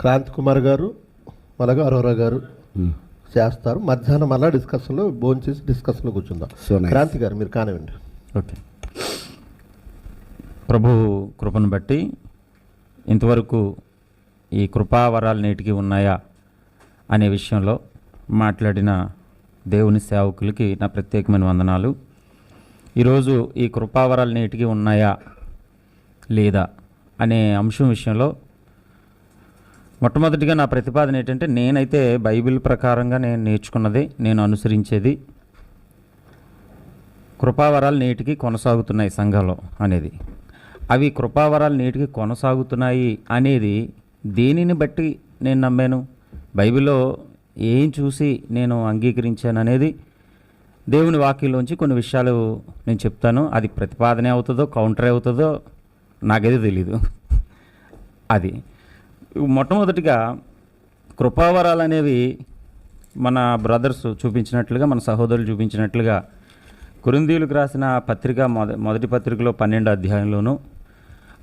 క్రాంతి కుమార్ గారు అలాగే అరోరా గారు చేస్తారు. మధ్యాహ్నం మళ్ళా డిస్కషన్లో భోజనం చేసి డిస్కషన్లో కూర్చుందాం. క్రాంతి గారు మీరు కానివ్వండి. ఓకే. ప్రభు కృపను బట్టి ఇంతవరకు ఈ కృపావరాలు నేటికి ఉన్నాయా అనే విషయంలో మాట్లాడిన దేవుని సేవకులకి నా ప్రత్యేకమైన వందనాలు. ఈరోజు ఈ కృపావరాలు నేటికి ఉన్నాయా లేదా అనే అంశం విషయంలో మొట్టమొదటిగా నా ప్రతిపాదన ఏంటంటే నేనైతే బైబిల్ ప్రకారంగా నేను నేర్చుకున్నది నేను అనుసరించేది కృపావరాలు నేటికి కొనసాగుతున్నాయి సంఘంలో అనేది. అవి కృపావరాలు నేటికి కొనసాగుతున్నాయి అనేది దేనిని బట్టి నేను నమ్మాను? బైబిల్లో ఏం చూసి నేను అంగీకరించాను అనేది దేవుని వాక్యంలోంచి కొన్ని విషయాలు నేను చెప్తాను. అది ప్రతిపాదనే అవుతుందో కౌంటర్ అవుతుందో నాకైతే తెలీదు. అది. మొట్టమొదటిగా కృపావరాలు అనేవి మన బ్రదర్స్ చూపించినట్లుగా మన సహోదరులు చూపించినట్లుగా కురిందీలకు రాసిన పత్రిక మొద మొదటి పత్రికలో పన్నెండు అధ్యాయంలోను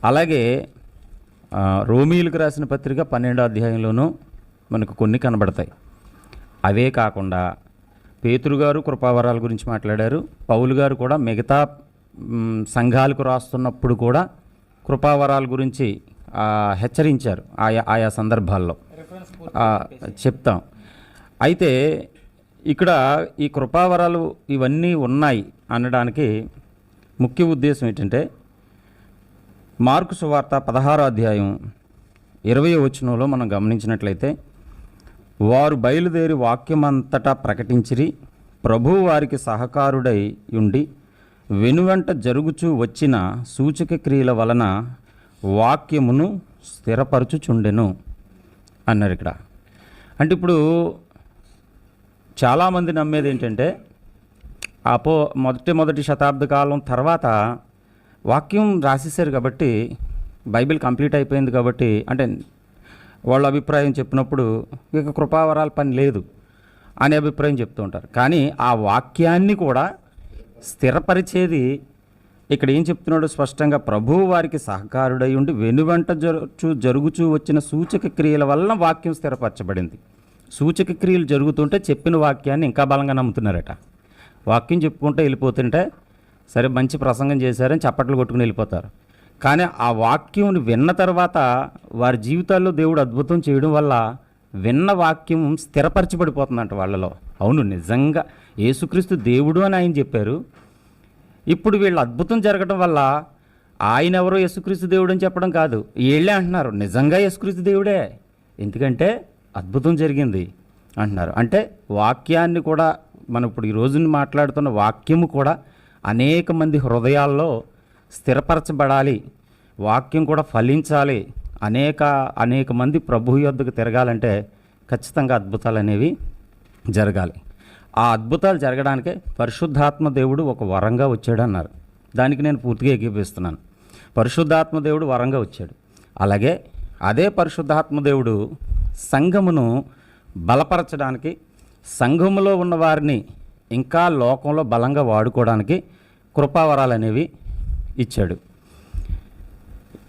అలాగే ఆ, రోమీలకు రాసిన పత్రిక పన్నెండో అధ్యాయంలోనూ మనకు కొన్ని కనబడతాయి. అవే కాకుండా పేతురు గారు కృపావరాల గురించి మాట్లాడారు పౌలు గారు కూడా మిగతా సంఘాలకు రాస్తున్నప్పుడు కూడా కృపావరాల గురించి హెచ్చరించారు ఆయా ఆయా సందర్భాల్లో. చెప్తాం. అయితే ఇక్కడ ఈ కృపావరాలు ఇవన్నీ ఉన్నాయి అనడానికి ముఖ్య ఉద్దేశం ఏంటంటే మార్కు సువార్త పదహారో అధ్యాయం ఇరవై వచనంలో మనం గమనించినట్లయితే వారు బయలుదేరి వాక్యమంతటా ప్రకటించిరి ప్రభు వారికి సహకారుడై ఉండి వెనువెంట జరుగుచూ వచ్చిన సూచక క్రియల వలన వాక్యమును స్థిరపరచుచుండెను అన్నారు ఇక్కడ. అంటే ఇప్పుడు చాలామంది నమ్మేది ఏంటంటే అపో మొదటి మొదటి శతాబ్ద కాలం తర్వాత వాక్యం రాసేసారు కాబట్టి బైబిల్ కంప్లీట్ అయిపోయింది కాబట్టి అంటే వాళ్ళ అభిప్రాయం చెప్పినప్పుడు ఇక కృపావరాల పని లేదు అనే అభిప్రాయం చెప్తూ ఉంటారు. కానీ ఆ వాక్యాన్ని కూడా స్థిరపరిచేది ఇక్కడ ఏం చెప్తున్నాడు స్పష్టంగా ప్రభువు వారికి సహకారుడై ఉండి వెనువెంట జరుచు జరుగుచూ వచ్చిన సూచక క్రియల వలన వాక్యం స్థిరపరచబడింది. సూచక క్రియలు జరుగుతుంటే చెప్పిన వాక్యాన్ని ఇంకా బలంగా నమ్ముతున్నారట. వాక్యం చెప్పుకుంటే వెళ్ళిపోతుంటే సరే మంచి ప్రసంగం చేశారని చప్పట్లు కొట్టుకుని వెళ్ళిపోతారు. కానీ ఆ వాక్యం విన్న తర్వాత వారి జీవితాల్లో దేవుడు అద్భుతం చేయడం వల్ల విన్న వాక్యం స్థిరపరచబడిపోతుందంట వాళ్ళలో. అవును నిజంగా యేసుక్రీస్తు దేవుడు అని ఆయన చెప్పారు. ఇప్పుడు వీళ్ళు అద్భుతం జరగటం వల్ల ఆయన ఎవరో యేసుక్రీస్తు దేవుడు అని చెప్పడం కాదు. వీళ్ళే అంటున్నారు నిజంగా యేసుక్రీస్తు దేవుడే. ఎందుకంటే అద్భుతం జరిగింది అంటున్నారు. అంటే వాక్యాన్ని కూడా మనం ఇప్పుడు ఈ రోజున మాట్లాడుతున్న వాక్యము కూడా అనేక మంది హృదయాల్లో స్థిరపరచబడాలి వాక్యం కూడా ఫలించాలి అనేక అనేక మంది ప్రభు యొద్దకు తిరగాలంటే ఖచ్చితంగా అద్భుతాలు అనేవి జరగాలి. ఆ అద్భుతాలు జరగడానికే పరిశుద్ధాత్మ దేవుడు ఒక వరంగా వచ్చాడు అన్నారు దానికి నేను పూర్తిగా ఏకీపిస్తున్నాను పరిశుద్ధాత్మ దేవుడు వరంగా వచ్చాడు. అలాగే అదే పరిశుద్ధాత్మ దేవుడు సంఘమును బలపరచడానికి సంఘములో ఉన్న వారిని ఇంకా లోకంలో బలంగా వాడుకోవడానికి కృపావరాలు అనేవి ఇచ్చాడు.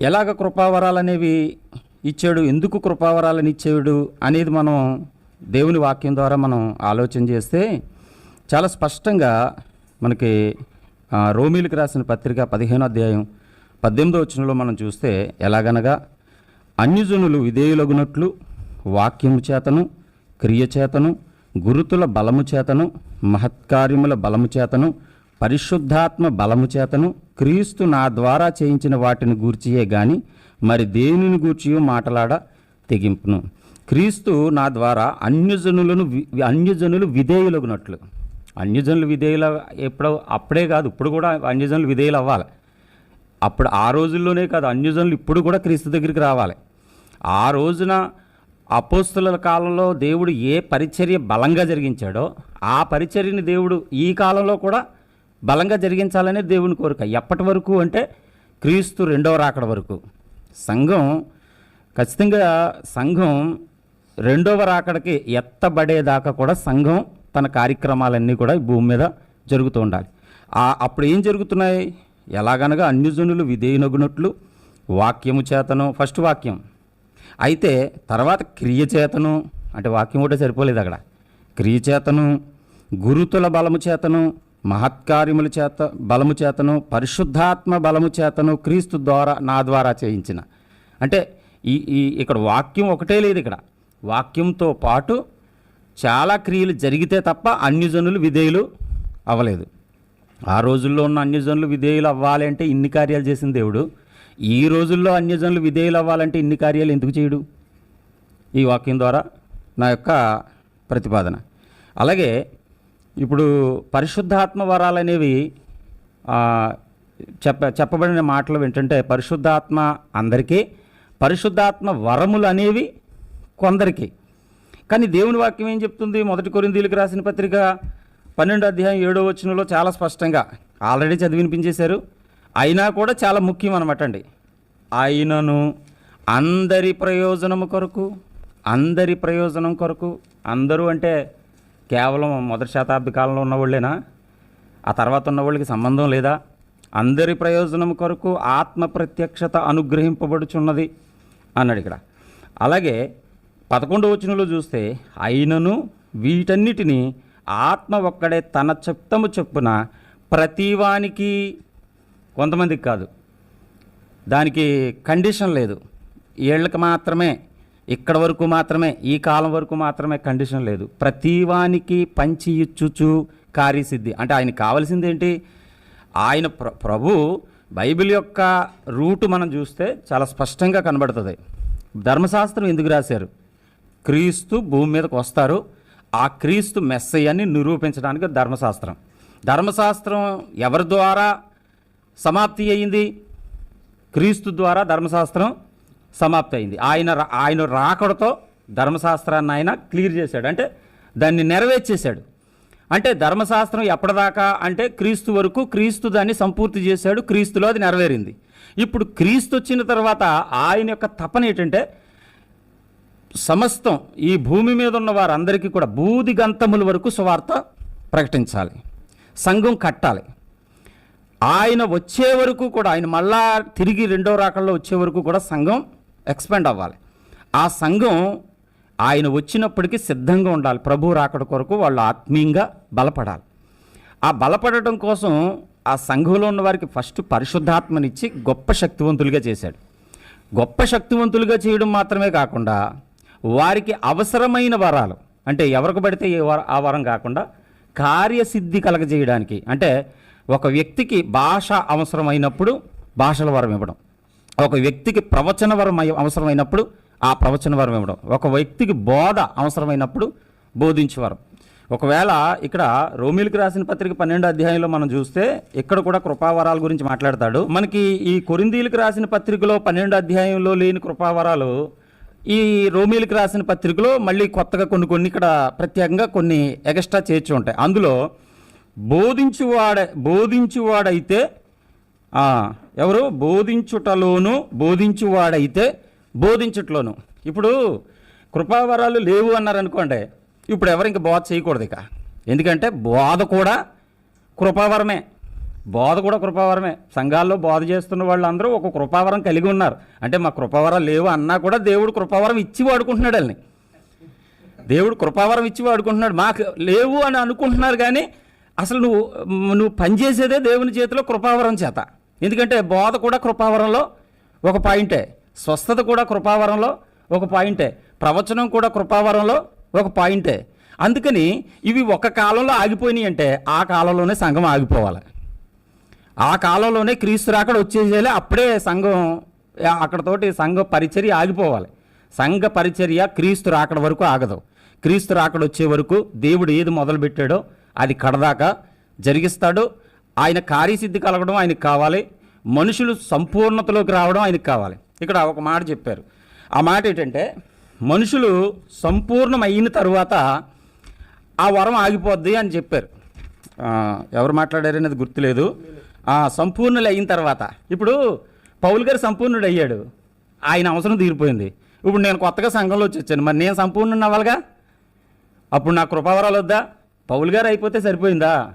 ఎలాగ కృపావరాలు అనేవి ఇచ్చాడు? ఎందుకు కృపావరాలను ఇచ్చాడు అనేది మనం దేవుని వాక్యం ద్వారా మనం ఆలోచన చేస్తే చాలా స్పష్టంగా మనకి ఆ, రాసిన పత్రిక పదిహేనో అధ్యాయం పద్దెనిమిదో వచనంలో మనం చూస్తే ఎలాగనగా అన్యజనులు విధేయులగునట్లు వాక్యము చేతను క్రియ చేతను గురుతుల బలము చేతను మహత్కార్యముల బలము చేతను పరిశుద్ధాత్మ బలము చేతను క్రీస్తు నా ద్వారా చేయించిన వాటిని గూర్చియే గాని మరి దేనిని గూర్చియో మాటలాడ తెగింపును. క్రీస్తు నా ద్వారా అన్యజనులను వి- అన్యజనులు విధేయులగునట్లు. అన్యజనులు విధేయుల ఎప్పుడో అప్పుడే కాదు ఇప్పుడు కూడా అన్యజనులు విధేయులు అవ్వాలి. అప్పుడు ఆ రోజుల్లోనే కాదు అన్యజనులు ఇప్పుడు కూడా క్రీస్తు దగ్గరికి రావాలి. ఆ రోజున అపోస్తుల కాలంలో దేవుడు ఏ పరిచర్య బలంగా జరిగించాడో ఆ పరిచర్యని దేవుడు ఈ కాలంలో కూడా బలంగా జరిగించాలనే దేవుని కోరిక. ఎప్పటి వరకు అంటే క్రీస్తు రెండవ రాకడ వరకు. సంఘం ఖచ్చితంగా సంఘం రెండవ రాకడకి ఎత్తబడేదాకా కూడా సంఘం తన కార్యక్రమాలన్నీ కూడా భూమి మీద జరుగుతూ ఉండాలి. అప్పుడు ఏం జరుగుతున్నాయి? ఎలాగనగా అన్యజనులు విధేయునగునట్లు వాక్యము చేతను ఫస్ట్ వాక్యం. అయితే తర్వాత క్రియ చేతను అంటే వాక్యం కూడా సరిపోలేదు అక్కడ. క్రియ చేతను గురుతుల బలము చేతను మహత్కార్యముల చేత బలము చేతను పరిశుద్ధాత్మ బలము చేతను క్రీస్తు ద్వారా నా ద్వారా చేయించిన. అంటే ఈ ఈ ఇక్కడ వాక్యం ఒకటే లేదు ఇక్కడ. వాక్యంతో పాటు చాలా క్రియలు జరిగితే తప్ప అన్యజనులు విధేయులు అవ్వలేదు. ఆ రోజుల్లో ఉన్న అన్యజనులు విధేయులు అవ్వాలి అంటే ఇన్ని కార్యాలు చేసిన దేవుడు. ఈ రోజుల్లో అన్యజనులు విధేయులు అవ్వాలంటే ఇన్ని కార్యాలు ఎందుకు చేయడు? ఈ వాక్యం ద్వారా నా యొక్క ప్రతిపాదన. అలాగే ఇప్పుడు పరిశుద్ధాత్మ వరాలు అనేవి చెప్ప చెప్పబడిన మాటలు ఏంటంటే పరిశుద్ధాత్మ అందరికీ పరిశుద్ధాత్మ వరములు అనేవి కొందరికి. కానీ దేవుని వాక్యం ఏం చెప్తుంది? మొదటి కొరిందీలకు రాసిన పత్రిక పన్నెండు అధ్యాయం ఏడో వచనంలో చాలా స్పష్టంగా ఆల్రెడీ చదివి వినిపించేశారు అయినా కూడా చాలా ముఖ్యం అనమాట అండి. అయినను అందరి ప్రయోజనము కొరకు అందరి ప్రయోజనం కొరకు అందరూ అంటే కేవలం మొదటి శతాబ్ది కాలంలో ఉన్నవాళ్ళేనా? ఆ తర్వాత ఉన్న వాళ్ళకి సంబంధం లేదా? అందరి ప్రయోజనం కొరకు ఆత్మ ప్రత్యక్షత అనుగ్రహింపబడుచున్నది అన్నాడు ఇక్కడ. అలాగే పదకొండవ వచనంలో చూస్తే అయినను వీటన్నిటిని ఆత్మ ఒక్కడే తన చెప్తము చెప్పున ప్రతివానికి కొంతమందికి కాదు. దానికి కండిషన్ లేదు. ఏళ్ళకి మాత్రమే ఇక్కడ వరకు మాత్రమే ఈ కాలం వరకు మాత్రమే కండిషన్ లేదు. ప్రతివానికి పంచి ఇచ్చుచు కార్యసిద్ధి. అంటే ఆయన కావాల్సింది ఏంటి? ఆయన ప్ర ప్రభు బైబిల్ యొక్క రూటు మనం చూస్తే చాలా స్పష్టంగా కనబడుతుంది. ధర్మశాస్త్రం ఎందుకు రాశారు? క్రీస్తు భూమి మీదకి వస్తారు. ఆ క్రీస్తు మెస్సయ్యని నిరూపించడానికి ధర్మశాస్త్రం. ధర్మశాస్త్రం ఎవరి ద్వారా సమాప్తి అయింది? క్రీస్తు ద్వారా ధర్మశాస్త్రం సమాప్తి అయింది. ఆయన ఆయన రాకడతో ధర్మశాస్త్రాన్ని ఆయన క్లియర్ చేశాడు. అంటే దాన్ని నెరవేర్చేశాడు. అంటే ధర్మశాస్త్రం ఎప్పటిదాకా అంటే క్రీస్తు వరకు క్రీస్తు దాన్ని సంపూర్తి చేశాడు క్రీస్తులో అది నెరవేరింది. ఇప్పుడు క్రీస్తు వచ్చిన తర్వాత ఆయన యొక్క తపన ఏంటంటే సమస్తం ఈ భూమి మీద ఉన్న వారందరికీ కూడా బూది గంతముల వరకు సువార్త ప్రకటించాలి. సంఘం కట్టాలి. ఆయన వచ్చే వరకు కూడా ఆయన మళ్ళా తిరిగి రెండో రాకల్లో వచ్చే వరకు కూడా సంఘం ఎక్స్పెండ్ అవ్వాలి. ఆ సంఘం ఆయన వచ్చినప్పటికీ సిద్ధంగా ఉండాలి. ప్రభు రాకడ కొరకు వాళ్ళు ఆత్మీయంగా బలపడాలి. ఆ బలపడటం కోసం ఆ సంఘంలో ఉన్న వారికి ఫస్ట్ పరిశుద్ధాత్మనిచ్చి గొప్ప శక్తివంతులుగా చేశాడు. గొప్ప శక్తివంతులుగా చేయడం మాత్రమే కాకుండా వారికి అవసరమైన వరాలు. అంటే ఎవరికి పడితే ఏ వర ఆ వరం కాకుండా కార్యసిద్ధి కలగజేయడానికి. అంటే ఒక వ్యక్తికి భాష అవసరమైనప్పుడు భాషల వరం ఇవ్వడం. ఒక వ్యక్తికి ప్రవచన వరం అవసరమైనప్పుడు ఆ ప్రవచన వరం ఇవ్వడం. ఒక వ్యక్తికి బోధ అవసరమైనప్పుడు బోధించేవారు ఒకవేళ ఇక్కడ రోమిలకు రాసిన పత్రిక పన్నెండు అధ్యాయంలో మనం చూస్తే ఇక్కడ కూడా కృపావరాల గురించి మాట్లాడతాడు. మనకి ఈ కొరిందీలకు రాసిన పత్రికలో పన్నెండు అధ్యాయంలో లేని కృపావరాలు ఈ రోమిలకు రాసిన పత్రికలో మళ్ళీ కొత్తగా కొన్ని కొన్ని ఇక్కడ ప్రత్యేకంగా కొన్ని ఎక్స్ట్రా చేర్చి ఉంటాయి. అందులో బోధించువాడ బోధించువాడైతే ఎవరు? బోధించుటలోను బోధించువాడైతే బోధించుటలోను. ఇప్పుడు కృపావరాలు లేవు అన్నారనుకోండి ఇప్పుడు ఎవరు ఇంక బోధ చేయకూడదు ఇక. ఎందుకంటే బోధ కూడా కృపావరమే. బోధ కూడా కృపావరమే. సంఘాల్లో బోధ చేస్తున్న వాళ్ళందరూ ఒక కృపావరం కలిగి ఉన్నారు. అంటే మా కృపావరం లేవు అన్నా కూడా దేవుడు కృపావరం ఇచ్చి వాడుకుంటున్నాడు వాళ్ళని. దేవుడు కృపావరం ఇచ్చి వాడుకుంటున్నాడు. మాకు లేవు అని అనుకుంటున్నారు కానీ అసలు నువ్వు నువ్వు పనిచేసేదే దేవుని చేతిలో కృపావరం చేత. ఎందుకంటే బోధ కూడా కృపావరంలో ఒక పాయింటే. స్వస్థత కూడా కృపావరంలో ఒక పాయింటే. ప్రవచనం కూడా కృపావరంలో ఒక పాయింటే. అందుకని ఇవి ఒక కాలంలో ఆగిపోయినాయి అంటే ఆ కాలంలోనే సంఘం ఆగిపోవాలి. ఆ కాలంలోనే క్రీస్తు రాకడ వచ్చేసేయాలి అప్పుడే సంఘం అక్కడతోటి సంఘ పరిచర్య ఆగిపోవాలి. సంఘ పరిచర్య క్రీస్తు రాకడ వరకు ఆగదు. క్రీస్తు రాకడ వచ్చే వరకు దేవుడు ఏది మొదలుపెట్టాడో అది కడదాకా జరిగిస్తాడు. ఆయన కార్యసిద్ధి కలగడం ఆయనకు కావాలి. మనుషులు సంపూర్ణతలోకి రావడం ఆయనకు కావాలి. ఇక్కడ ఒక మాట చెప్పారు. ఆ మాట ఏంటంటే మనుషులు సంపూర్ణం అయిన తరువాత ఆ వరం ఆగిపోద్ది అని చెప్పారు. ఎవరు మాట్లాడారు అనేది గుర్తులేదు. సంపూర్ణులు అయిన తర్వాత. ఇప్పుడు పౌల్ గారు సంపూర్ణుడు అయ్యాడు ఆయన అవసరం తీరిపోయింది. ఇప్పుడు నేను కొత్తగా సంఘంలో వచ్చాను మరి నేను సంపూర్ణుని అవ్వాలిగా? అప్పుడు నా కృపావరాలు వద్దా? పౌల్ గారు అయిపోతే సరిపోయిందా?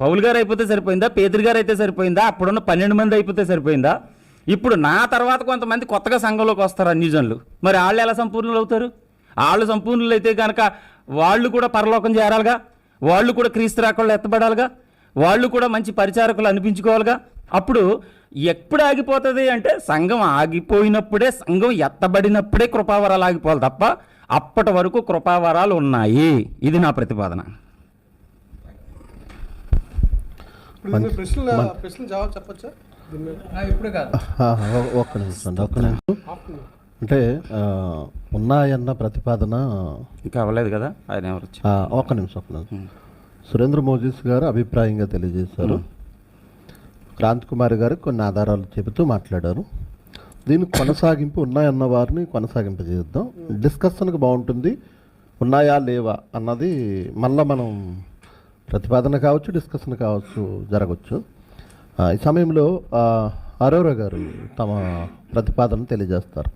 పౌల్ గారు అయిపోతే సరిపోయిందా? పేదరి గారు అయితే సరిపోయిందా? అప్పుడున్న పన్నెండు మంది అయిపోతే సరిపోయిందా? ఇప్పుడు నా తర్వాత కొంతమంది కొత్తగా సంఘంలోకి వస్తారు అన్యజనులు. మరి వాళ్ళు ఎలా సంపూర్ణులు అవుతారు? వాళ్ళు సంపూర్ణులు అయితే కనుక వాళ్ళు కూడా పరలోకం చేరాలిగా? వాళ్ళు కూడా క్రీస్తు రాకుండా ఎత్తబడాలిగా? వాళ్ళు కూడా మంచి పరిచారకులు అనిపించుకోవాలిగా. అప్పుడు ఎప్పుడు ఆగిపోతుంది అంటే సంఘం ఆగిపోయినప్పుడే సంఘం ఎత్తబడినప్పుడే కృపావరాలు ఆగిపోవాలి తప్ప అప్పటి వరకు కృపావరాలు ఉన్నాయి. ఇది నా ప్రతిపాదన. ఒక్క నిమిషం అండి ఒక్క నిమిషం. అంటే ఉన్నాయన్న ప్రతిపాదన ఇంకా అవ్వలేదు కదా? ఆయన ఎవరు ఒక్క నిమిషం ఒక్క నిమిషం. సురేంద్ర మోజీస్ గారు అభిప్రాయంగా తెలియజేశారు. క్రాంత్ కుమార్ గారు కొన్ని ఆధారాలు చెబుతూ మాట్లాడారు. దీని కొనసాగింపు ఉన్నాయన్న వారిని కొనసాగింపజేద్దాం. డిస్కషన్కి బాగుంటుంది. ఉన్నాయా లేవా అన్నది మళ్ళా మనం ప్రతిపాదన కావచ్చు డిస్కషన్ కావచ్చు జరగవచ్చు ఆ, ఈ సమయంలో అరోరా గారు తమ ప్రతిపాదన తెలియజేస్తారు.